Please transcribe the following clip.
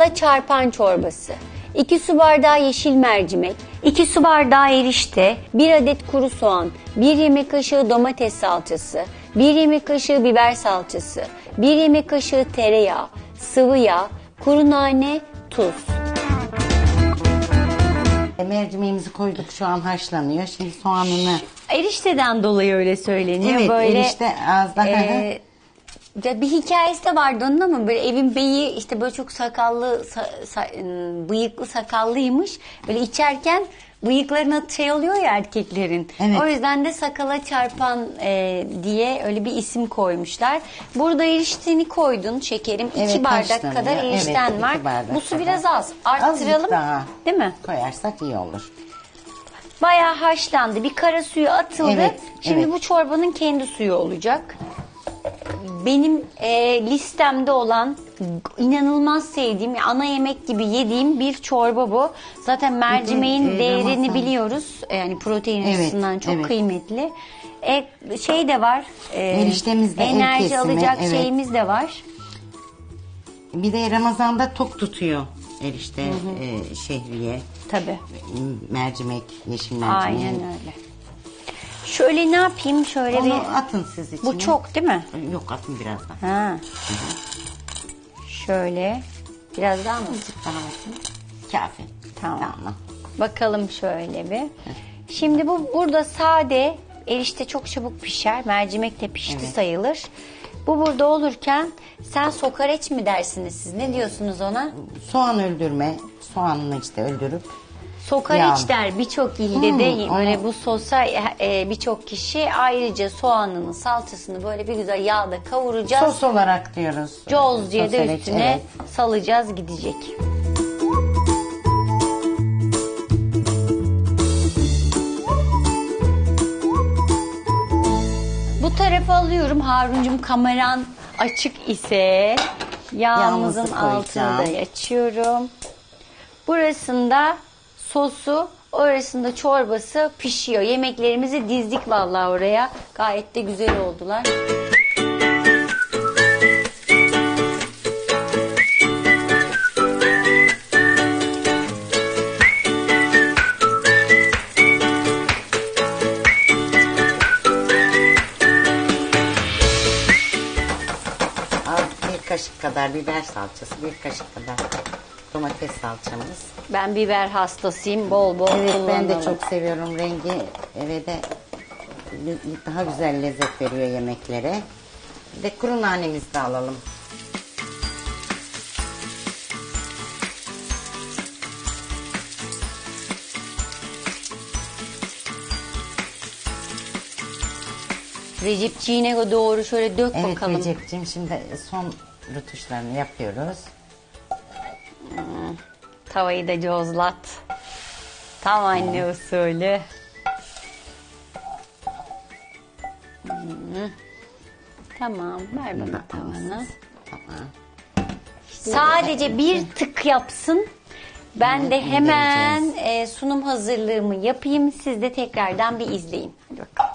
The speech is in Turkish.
Da çarpan çorbası. 2 su bardağı yeşil mercimek, 2 su bardağı erişte, 1 adet kuru soğan, 1 yemek kaşığı domates salçası, 1 yemek kaşığı biber salçası, 1 yemek kaşığı tereyağı, sıvı yağ, kuru nane, tuz. E, Mercimeğimizi koyduk şu an haşlanıyor. Şimdi soğanını Erişteden dolayı öyle söyleniyor. Evet, böyle, erişte az daha- e, ya bir hikayesi de vardı onun ama böyle evin beyi işte böyle çok sakallı, sa- sa- bıyıklı sakallıymış. Böyle içerken bıyıklarına şey oluyor ya erkeklerin. Evet. O yüzden de sakala çarpan e, diye öyle bir isim koymuşlar. Burada erişteni koydun şekerim. iki Evet, bardak haşlanıyor. kadar Evet, erişten iki var. bardak Bu su kadar. biraz az. Arttıralım. Azıcık daha Değil mi? koyarsak iyi olur. Bayağı haşlandı. Bir kara suyu atıldı. Evet, Şimdi evet. bu çorbanın kendi suyu olacak. Benim e, listemde olan inanılmaz sevdiğim ana yemek gibi yediğim bir çorba bu. Zaten mercimeğin e, değerini Ramazan- biliyoruz. E, Yani protein Evet, açısından çok evet. kıymetli. E, şey de var. E, Eriştemiz de enerji kesimi, alacak evet. şeyimiz de var. Bir de Ramazan'da tok tutuyor erişte e, şehriye, Tabii. mercimek, yeşil mercimek. Aynen öyle. Şöyle ne yapayım? Şöyle Onu bir atın siz içine. Bu çok değil mi? Yok atın biraz daha. Ha. Şöyle. Biraz daha mı? Azıcık daha atın. Kafi. Tamam. Tamam. Bakalım şöyle bir. Şimdi bu burada sade erişte çok çabuk pişer. Mercimek de pişti Evet. sayılır. Bu burada olurken sen sokareç mi dersiniz siz? Ne diyorsunuz ona? Soğan öldürme, soğanını işte öldürüp Sokareç Yağ. der birçok ilde Hmm, de böyle onu- bu sosa e, birçok kişi ayrıca soğanını salçasını böyle bir güzel yağda kavuracağız. sos olarak diyoruz. Cozcuya da Sosereç, üstüne evet. salacağız gidecek. Bu tarafa alıyorum Haruncum kameran açık ise yağımızın Yağımızı altını da açıyorum. Burasında sosu, orasında çorbası pişiyor. Yemeklerimizi dizdik vallahi oraya. Gayet de güzel oldular. Bir kaşık kadar biber salçası, bir kaşık kadar domates salçamız. Ben biber hastasıyım. Bol bol Evet ben de çok seviyorum rengi ve de daha güzel lezzet veriyor yemeklere. Bir de kuru nanemizi de alalım. Recepciğine doğru şöyle dök Evet bakalım. Recep'ciğim şimdi son rutuşlarını yapıyoruz. Tavayı da cozlat. Tam anne usulü. Tamam ver bana tavanı. Tamam. Sadece bir tık yapsın. Ben de hemen e, sunum hazırlığımı yapayım. Siz de tekrardan bir izleyin. Hadi bakalım.